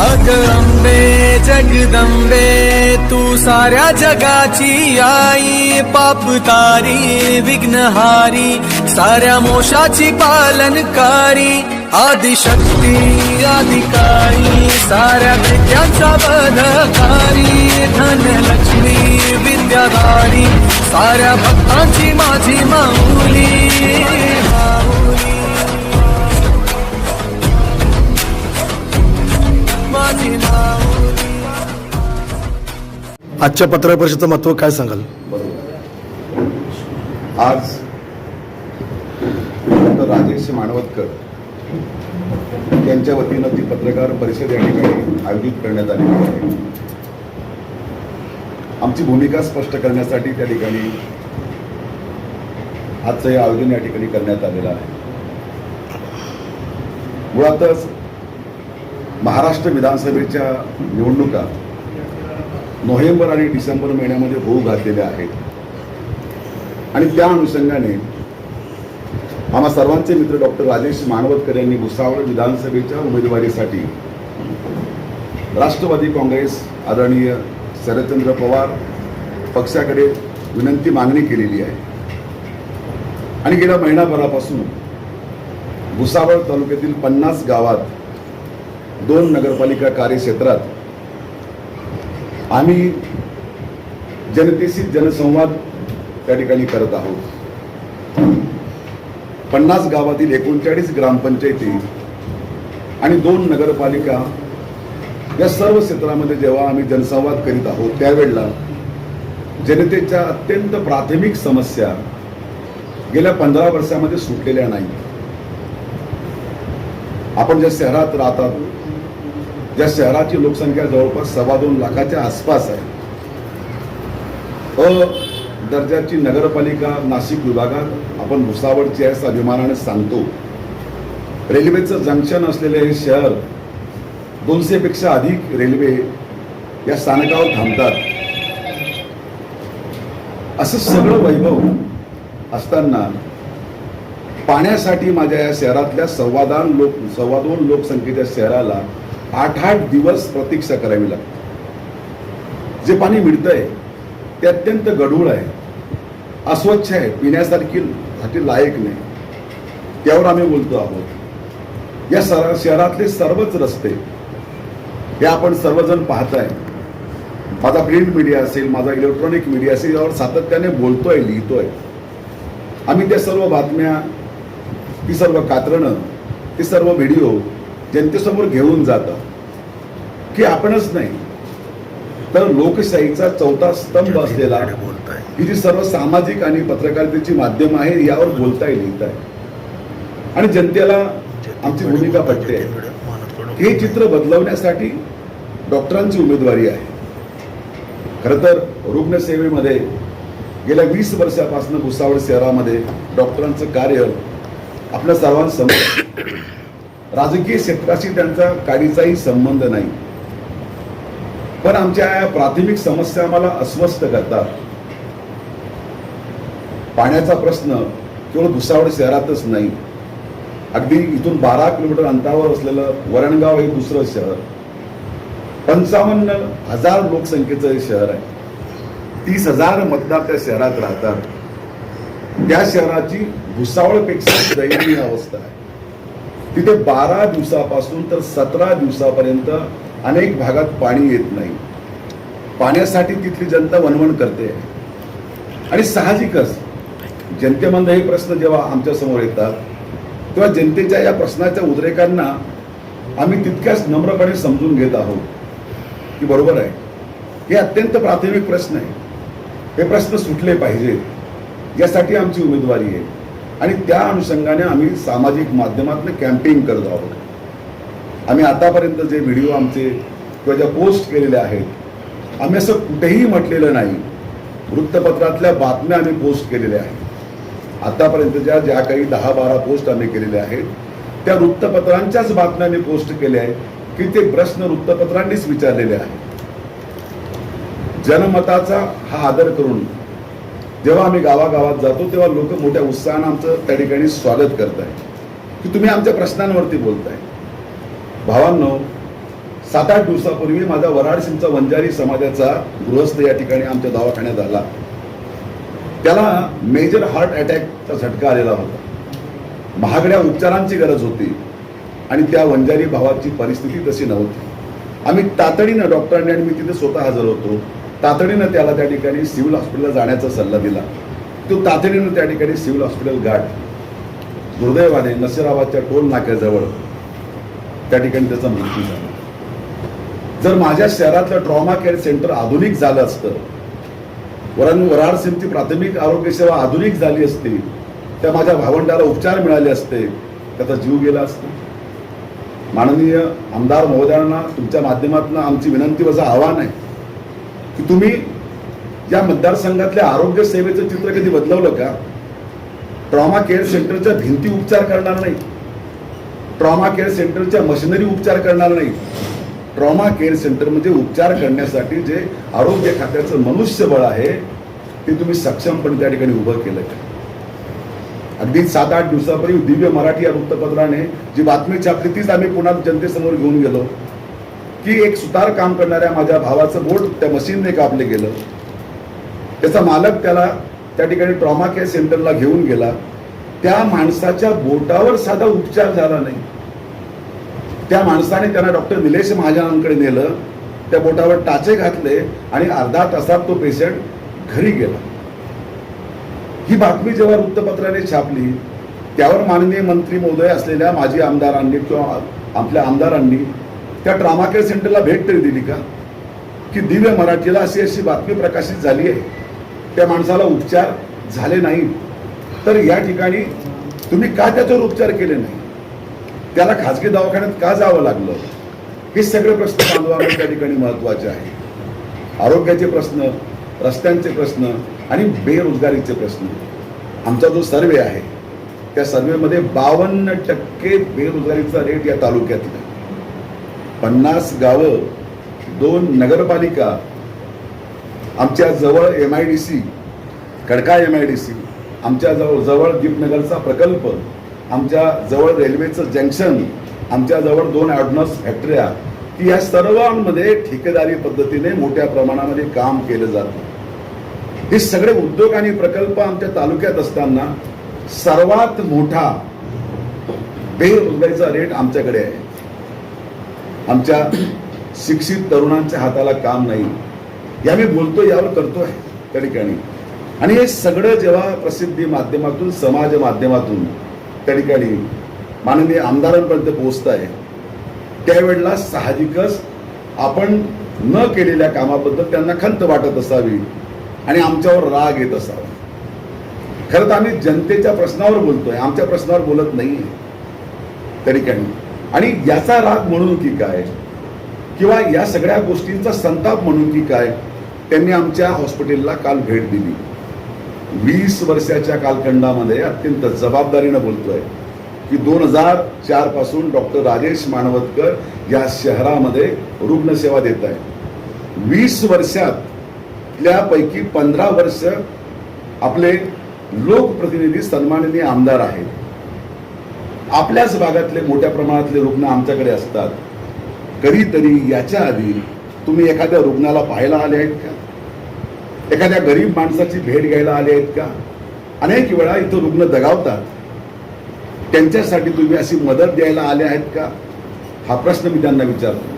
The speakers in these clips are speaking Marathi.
अग अंबे जगदंबे तू साऱ्या जगाची आई पाप तारी विघ्नहारी साऱ्या मोशाची पालनकारी आदिशक्ती अधिकारी साऱ्या विद्यांचा बलकारी धनलक्ष्मी विद्याधारी साऱ्या भक्तांची माझी माऊली. आजच्या पत्रकार परिषदेचं महत्त्व काय सांगाल? आज राजेश मानवतकर यांच्या वतीनं ती पत्रकार परिषद या ठिकाणी आयोजित करण्यात आलेली आहे. आमची भूमिका स्पष्ट करण्यासाठी त्या ठिकाणी आजचं हे आयोजन या ठिकाणी करण्यात आलेलं आहे. मुळातच महाराष्ट्र विधानसभेच्या निवडणुका नोव्हेंबर आणि डिसेंबर महिन्यामध्ये होऊ घातलेल्या आहेत. आणि त्या अनुषंगाने आम्हा सर्वांचे मित्र डॉक्टर राजेश मानवतकर यांनी भुसावळ विधानसभेच्या उमेदवारीसाठी राष्ट्रवादी काँग्रेस आदरणीय शरदचंद्र पवार पक्षाकडे विनंती मागणी केलेली आहे. आणि गेल्या महिनाभरापासून भुसावळ तालुक्यातील पन्नास गावात दोन नगरपालिका कार्यक्षेत्रात आम्ही जनतेशी जनसंवाद त्या ठिकाणी करत आहोत. पन्नास गावातील एकोणचाळीस ग्रामपंचायती आणि दोन नगरपालिका या सर्व क्षेत्रामध्ये जेव्हा आम्ही जनसंवाद करीत आहोत त्यावेळेला जनतेच्या अत्यंत प्राथमिक समस्या गेल्या पंधरा वर्षामध्ये सुटलेल्या नाहीत. आपण ज्या शहरात राहतात ज्या शहराची लोकसंख्या जवळपास सव्वा दोन लाखाच्या आसपास आहे. अ दर्जाची नगरपालिका नाशिक विभागात आपण भुसावळची आहे असं अभिमानाने सांगतो. रेल्वेचं जंक्शन असलेले हे शहर दोनशेपेक्षा अधिक रेल्वे या स्थानकावर थांबतात. असं सगळं वैभव असताना पाण्यासाठी माझ्या या शहरातल्या सव्वादान लोक सव्वा दोन लोकसंख्येच्या शहराला आठ आठ दिवस प्रतीक्षा करावी लागते. जे पाणी मिळतंय ते अत्यंत गढूळ आहे. अस्वच्छ आहे पिण्यासारखी साठी लायक नाही. त्यावर आम्ही बोलतो आहोत. या सर शहरातले सर्वच रस्ते हे आपण सर्वजण पाहताय. माझा प्रिंट मीडिया असेल माझा इलेक्ट्रॉनिक मीडिया असेल यावर सातत्याने बोलतोय लिहितोय. आम्ही त्या सर्व बातम्या ती सर्व कात्रणं ते सर्व व्हिडिओ जनतेसमोर घेऊन जातात की आपणच नाही. तर लोकशाहीचा चौथा स्तंभ असलेला ही जी सर्व सामाजिक आणि पत्रकारितेची माध्यम आहे यावर बोलताय लिहिताय. आणि जनतेला आमची भूमिका पटते हे चित्र बदलवण्यासाठी डॉक्टरांची उमेदवारी आहे. खरं तर रुग्णसेवेमध्ये गेल्या वीस वर्षापासून भुसावळ शहरामध्ये डॉक्टरांचं कार्य आपल्या सर्वांसमोर राजकीय क्षेत्राशी त्यांचा काडीचाही संबंध नाही. पण आमच्या या प्राथमिक समस्या आम्हाला अस्वस्थ करतात. पाण्याचा प्रश्न केवळ भुसावळ शहरातच नाही. अगदी इथून बारा किलोमीटर अंतरावर असलेलं वरणगाव हे दुसरं शहर. पंचावन्न हजार लोकसंख्येचं हे शहर आहे. तीस हजार मतदार त्या शहरात राहतात. त्या शहराची भुसावळपेक्षा दयनीय अवस्था आहे. तिथे बारा दिवसापासून तर सतरा दिवसापर्यंत अनेक भागात पाणी येत नाही. पाण्यासाठी तिथली जनता वणवण करते. आणि साहजिकच जनतेमध्ये हे प्रश्न जेव्हा आमच्यासमोर येतात तेव्हा जनतेच्या या प्रश्नाच्या उद्रेकांना आम्ही तितक्याच नम्रपणे समजून घेत आहोत. की बरोबर आहे. हे अत्यंत प्राथमिक प्रश्न आहे. हे प्रश्न सुटले पाहिजेत. यासाठी आमची उमेदवारी आहे. आणि त्या अनुषंगाने आम्ही सामाजिक माध्यमातून कॅम्पेन करत आहोत. आम्ही आतापर्यंत जे व्हिडिओ आमचे किंवा ज्या पोस्ट केलेल्या आहेत आम्ही असं कुठेही म्हटलेलं नाही. वृत्तपत्रातल्या बातम्या आम्ही पोस्ट केलेल्या आहेत. आतापर्यंतच्या ज्या काही दहा बारा पोस्ट आम्ही केलेल्या आहेत त्या वृत्तपत्रांच्याच बातम्या आम्ही पोस्ट केल्या आहेत की ते प्रश्न वृत्तपत्रांनीच विचारलेले आहेत. जनमताचा हा आदर करून जेव्हा आम्ही गावागावात जातो तेव्हा लोक मोठ्या उत्साहानं आमचं त्या ठिकाणी स्वागत करत आहे की तुम्ही आमच्या प्रश्नांवरती बोलताय. भावांनो सात आठ दिवसापूर्वी माझा वराड सिंगचा वंजारी समाजाचा गृहस्थ या ठिकाणी आमच्या दवाखान्यात आला. त्याला मेजर हार्ट अटॅकचा झटका आलेला होता. महागड्या उपचारांची गरज होती आणि त्या वंजारी भावाची परिस्थिती तशी नव्हती. आम्ही तातडीनं डॉक्टरांनी आणि मी तिथे स्वतः हजर होतो. तातडीनं त्याला त्या ठिकाणी सिव्हिल हॉस्पिटलला जाण्याचा सल्ला दिला. तो तातडीनं त्या ठिकाणी सिव्हिल हॉस्पिटल गाठ दुर्दैवाने नसिराबादच्या टोल नाक्याजवळ त्या ठिकाणी त्याचा मृत्यू झाला. जर माझ्या शहरातलं ट्रॉमा केअर सेंटर आधुनिक झालं असतं वरण वराड सिमची प्राथमिक आरोग्य सेवा आधुनिक झाली असती त्या माझ्या भावंडाला उपचार मिळाले असते त्याचा जीव गेला असता. माननीय आमदार महोदयांना तुमच्या माध्यमातून आमची विनंती वजा आव्हान आहे. की तुम्ही या मतदारसंघातल्या आरोग्य सेवेचं चित्र कधी बदलवलं का? ट्रॉमा केअर सेंटरच्या भिंती उपचार करणार नाही. ट्रॉमा केअर सेंटरच्या मशिनरी उपचार करणार नाही. ट्रॉमा केअर सेंटर म्हणजे उपचार करण्यासाठी जे आरोग्य खात्याचं मनुष्यबळ आहे ते तुम्ही सक्षमपणे त्या ठिकाणी उभं केलं का? अगदी सात आठ दिवसापूर्वी दिव्य मराठी या वृत्तपत्राने जी बातमी छापली तीच आम्ही पुन्हा जनतेसमोर घेऊन गेलो. की एक सुतार काम करणाऱ्या माझ्या भावाचं बोट त्या मशीनने कापले गेलं. त्याचा मालक त्याला त्या ठिकाणी ट्रॉमा केअर सेंटरला घेऊन गेला. त्या माणसाच्या बोटावर साधा उपचार झाला नाही. त्या माणसाने त्यांना डॉक्टर निलेश महाजनांकडे नेलं. त्या बोटावर टाचे घातले आणि अर्धा तासात तो पेशंट घरी गेला. ही बातमी जेव्हा वृत्तपत्राने छापली त्यावर माननीय मंत्री महोदय असलेल्या माजी आमदारांनी किंवा आपल्या आमदारांनी त्या ट्रामा केअर सेंटरला भेट तरी दिली का? की दिव्य मराठीला अशी अशी बातमी प्रकाशित झाली आहे. त्या माणसाला उपचार झाले नाही. तर या ठिकाणी तुम्ही का त्याच्यावर उपचार केले नाही? त्याला खाजगी दवाखान्यात का जावं लागलं? हे सगळे प्रश्न बांधवांना त्या ठिकाणी महत्त्वाचे आहे. आरोग्याचे प्रश्न रस्त्यांचे प्रश्न आणि बेरोजगारीचे प्रश्न. आमचा जो सर्वे आहे त्या सर्वेमध्ये बावन्न टक्के बेरोजगारीचा रेट या तालुक्यातला पन्नास गावं दोन नगरपालिका आमच्या जवळ M I D C Khadka M I D C आमच्या जवळ जवळ दीपनगरचा प्रकल्प आमच्या जवळ रेल्वेचं जंक्शन आमच्या जवळ दोन ॲडनॉस फॅक्टऱ्या की या सर्वांमध्ये ठेकेदारी पद्धतीने मोठ्या प्रमाणामध्ये काम केलं जातं. हे सगळे उद्योग आणि प्रकल्प आमच्या तालुक्यात असताना सर्वात मोठा बेरोजगारीचा रेट आमच्याकडे आहे. आमच्या शिक्षित तरुणांच्या हाताला काम नाही. या मी बोलतो यावर करतो आहे त्या ठिकाणी. आणि हे सगळं जेव्हा प्रसिद्धी माध्यमातून समाज माध्यमातून त्या ठिकाणी माननीय आमदारांपर्यंत पोहोचत आहे त्यावेळेला साहजिकच आपण न केलेल्या कामाबद्दल त्यांना खंत वाटत असावी आणि आमच्यावर राग येत असावा. खरं तर आम्ही जनतेच्या प्रश्नावर बोलतोय आमच्या प्रश्नावर बोलत नाही त्या ठिकाणी. आणि याचा राग म्हणून की काय? किंवा या सगळ्या गोष्टींचा संताप म्हणून की काय? त्यांनी आमच्या हॉस्पिटलला काल भेट दिली. वीस वर्षाच्या कालखंडामध्ये अत्यंत जबाबदारीनं बोलतोय की दोन हजार चारपासून डॉक्टर राजेश मानवतकर या शहरामध्ये रुग्णसेवा देत आहे वीस वर्षातल्यापैकी पंधरा वर्ष आपले लोकप्रतिनिधी सन्माननीय आमदार आहेत. आपल्याच भागातले मोठ्या प्रमाणातले रुग्ण आमच्याकडे असतात. कधीतरी याच्या आधी तुम्ही एखाद्या रुग्णाला पाहायला आले आहेत का? एखाद्या गरीब माणसाची भेट घ्यायला आले आहेत का? अनेक वेळा इथं रुग्ण दगावतात. त्यांच्यासाठी तुम्ही अशी मदत द्यायला आले आहेत का? हा प्रश्न मी त्यांना विचारतो.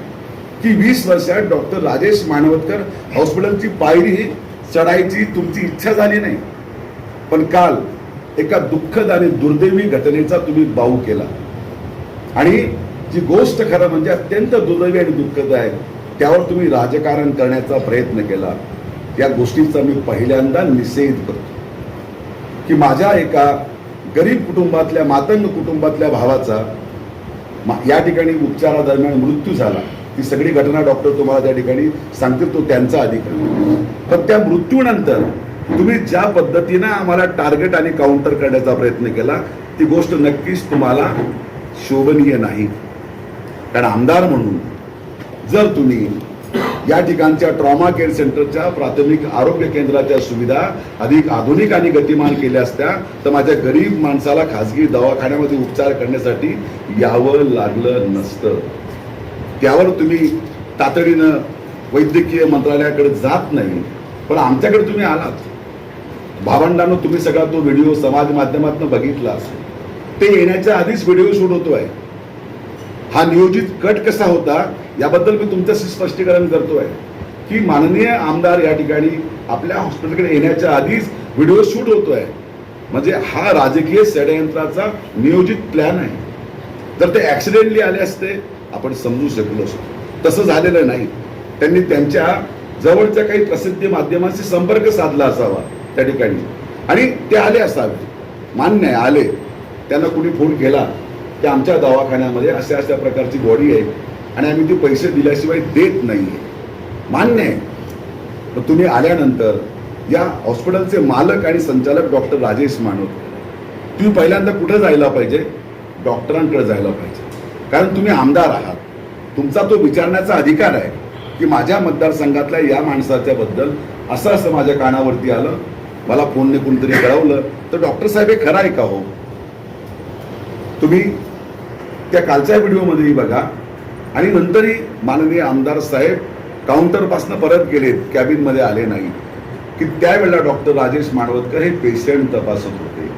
की वीस वर्षात डॉक्टर राजेश मानवतकर हॉस्पिटलची पायरी चढायची तुमची इच्छा झाली नाही. पण काल एका दुःखद आणि दुर्दैवी घटनेचा तुम्ही बाऊ केला. आणि जी गोष्ट खरं म्हणजे अत्यंत दुर्दैवी आणि दुःखद आहे त्यावर तुम्ही राजकारण करण्याचा प्रयत्न केला. या गोष्टीचा मी पहिल्यांदा निषेध करतो. की माझ्या एका गरीब कुटुंबातल्या मातंग कुटुंबातल्या भावाचा मा- या ठिकाणी उपचारादरम्यान मृत्यू झाला. ती सगळी घटना डॉक्टर तुम्हाला त्या ठिकाणी सांगतील तो त्यांचा अधिकार. पण त्या मृत्यूनंतर तुम्ही ज्या पद्धतीनं आम्हाला टार्गेट आणि काउंटर करण्याचा प्रयत्न केला ती गोष्ट नक्कीच तुम्हाला शोभनीय नाही. कारण आमदार म्हणून जर तुम्ही या ठिकाणच्या ट्रॉमा केअर सेंटरच्या प्राथमिक आरोग्य केंद्राच्या सुविधा अधिक आधुनिक आणि गतिमान केल्या असत्या तर माझ्या गरीब माणसाला खासगी दवाखान्यामध्ये उपचार करण्यासाठी यावं लागलं नसतं. त्यावर तुम्ही तातडीनं वैद्यकीय मंत्रालयाकडे जात नाही पण आमच्याकडे तुम्ही आलात. भावंडांनो तुम्ही सगळा तो व्हिडिओ समाज माध्यमातून बघितला असेल. ते येण्याच्या आधीच व्हिडिओ शूट होतोय. हा नियोजित कट कसा होता याबद्दल मी तुमच्याशी स्पष्टीकरण करतोय. की माननीय आमदार या ठिकाणी आपल्या हॉस्पिटलकडे येण्याच्या आधीच व्हिडिओ शूट होतोय. म्हणजे हा राजकीय षडयंत्राचा नियोजित प्लॅन आहे. जर ते ऍक्सिडेंटली आले असते आपण समजू शकलो असतो. तसं झालेलं नाही. त्यांनी त्यांच्या जवळच्या काही प्रसिद्धी माध्यमांशी संपर्क साधला असावा. त्या ठिकाणी. आणि ते आले असावे. मान्य आहे आले. त्यांना कुणी फोन केला की आमच्या दवाखान्यामध्ये अशा अशा प्रकारची बॉडी आहे आणि आम्ही ती पैसे दिल्याशिवाय देत नाही आहे मान्य आहे. तर तुम्ही आल्यानंतर या हॉस्पिटलचे मालक आणि संचालक डॉक्टर राजेश मानोत तुम्ही पहिल्यांदा कुठं जायला पाहिजे? डॉक्टरांकडे जायला पाहिजे. कारण तुम्ही आमदार आहात. तुमचा तो विचारण्याचा अधिकार आहे की माझ्या मतदारसंघातल्या या माणसाच्याबद्दल असं असं माझ्या कानावरती आलं मला फोनने कोणतरी कळवलं तर डॉक्टर साहेब हे खरं आहे का हो? तुम्ही त्या कालच्या व्हिडिओमध्येही बघा. आणि नंतरही माननीय आमदार साहेब काउंटरपासून परत गेलेत कॅबिनमध्ये आले नाही. की त्यावेळेला डॉक्टर राजेश माणवतकर हे पेशंट तपासत होते.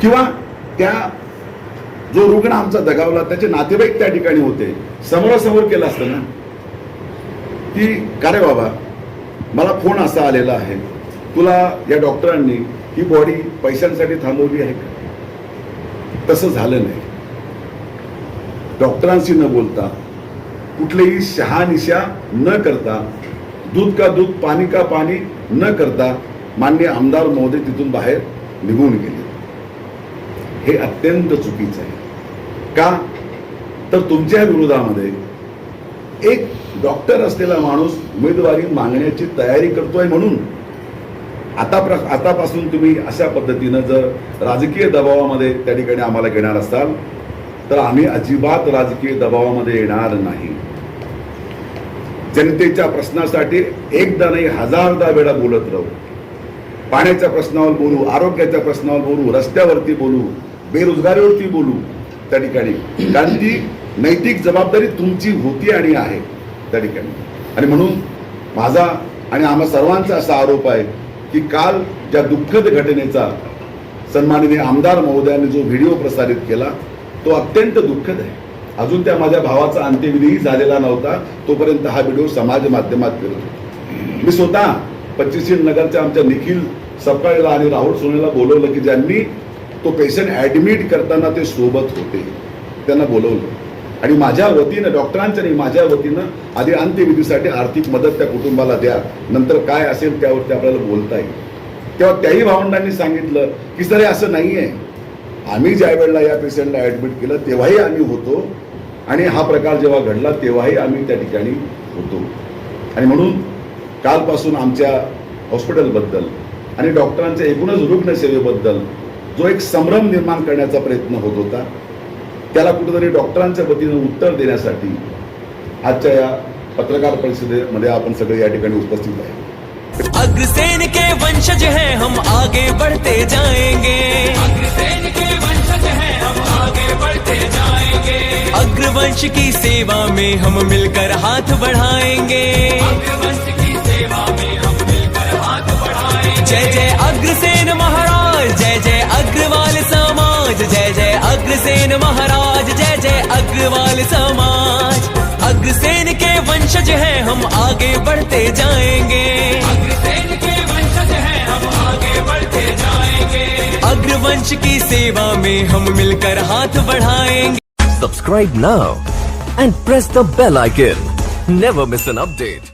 किंवा त्या जो रुग्ण आमचा दगावला त्याचे नातेवाईक त्या ठिकाणी होते. समोरासमोर केलं असतं ना? की का रे बाबा मला फोन असा आलेला आहे. तुला या डॉक्टरांनी ही बॉडी पैशांसाठी थांबवली आहे का? तसं झालं नाही. डॉक्टरांशी न बोलता कुठलेही शहानिशा न करता दूध का दूध पाणी का पाणी न करता मान्य आमदार महोदय तिथून बाहेर निघून गेले. हे अत्यंत चुकीचं आहे. का? तर तुमच्या विरोधामध्ये एक डॉक्टर असलेला माणूस उमेदवारी मागण्याची तयारी करतोय म्हणून आता प्र आतापासून तुम्ही अशा पद्धतीनं जर राजकीय दबावामध्ये त्या ठिकाणी आम्हाला घेणार असाल तर आम्ही अजिबात राजकीय दबावामध्ये येणार नाही. जनतेच्या प्रश्नासाठी एकदा नाही हजारदा वेळा बोलत राहू. पाण्याच्या प्रश्नावर बोलू आरोग्याच्या प्रश्नावर बोलू रस्त्यावरती बोलू बेरोजगारीवरती बोलू त्या ठिकाणी. कारण ती नैतिक जबाबदारी तुमची होती आणि आहे त्या ठिकाणी. आणि म्हणून माझा आणि आम्हा सर्वांचा असा आरोप आहे की काल ज्या दुःखद घटनेचा सन्माननीय आमदार महोदयांनी जो व्हिडिओ प्रसारित केला तो अत्यंत दुःखद आहे. अजून त्या माझ्या भावाचा अंत्यविधीही झालेला नव्हता तोपर्यंत हा व्हिडिओ समाज माध्यमात फिरत होता मी स्वतः पच्चीसी नगरच्या आमच्या निखिल सपकाळेला आणि राहुल सोनेला बोलवलं की ज्यांनी तो पेशंट ऍडमिट करताना ते सोबत होते त्यांना बोलवलं. आणि माझ्या वतीनं डॉक्टरांच्या नाही माझ्या वतीनं आधी अंत्यविधीसाठी आर्थिक मदत त्या कुटुंबाला द्या. नंतर काय असेल त्यावरती आपल्याला बोलता येईल. तेव्हा त्याही भावंडांनी सांगितलं की सर हे असं नाही आहे आम्ही ज्या वेळेला या पेशंटला ऍडमिट केलं तेव्हाही आम्ही होतो. आणि हा प्रकार जेव्हा घडला तेव्हाही आम्ही त्या ठिकाणी होतो. आणि म्हणून कालपासून आमच्या हॉस्पिटलबद्दल आणि डॉक्टरांच्या एकूणच रुग्णसेवेबद्दल जो एक संभ्रम निर्माण करण्याचा प्रयत्न होत होता त्याला कुठेतरी डॉक्टरांच्या वतीनं उत्तर देण्यासाठी आजच्या या पत्रकार परिषदेमध्ये आपण सगळे या ठिकाणी उपस्थित आहे अग्रसेन के वंशज हैं हम आगे बढ़ते जाएंगे। अग्रसेन के वंशज हैं हम आगे बढ़ते जाएंगे। अग्रवंश की सेवा में हम मिलकर हाथ बढ़ाएंगे। अग्रवंश की सेवा में हम मिलकर हाथ बढ़ाएंगे। जय जय अग्रसेन महाराज जय जय अग्रवाल समाज जय जय अग्रसेन महाराज। हैं, हम आगे बढ़ते जाएँगे। अग्रसेन के वंशज हैं हम आगे बढ़ते जाएँगे अग्रवंश की सेवा में हम मिलकर हाथ बढ़ाएँगे। Subscribe now and press the bell icon never miss an update.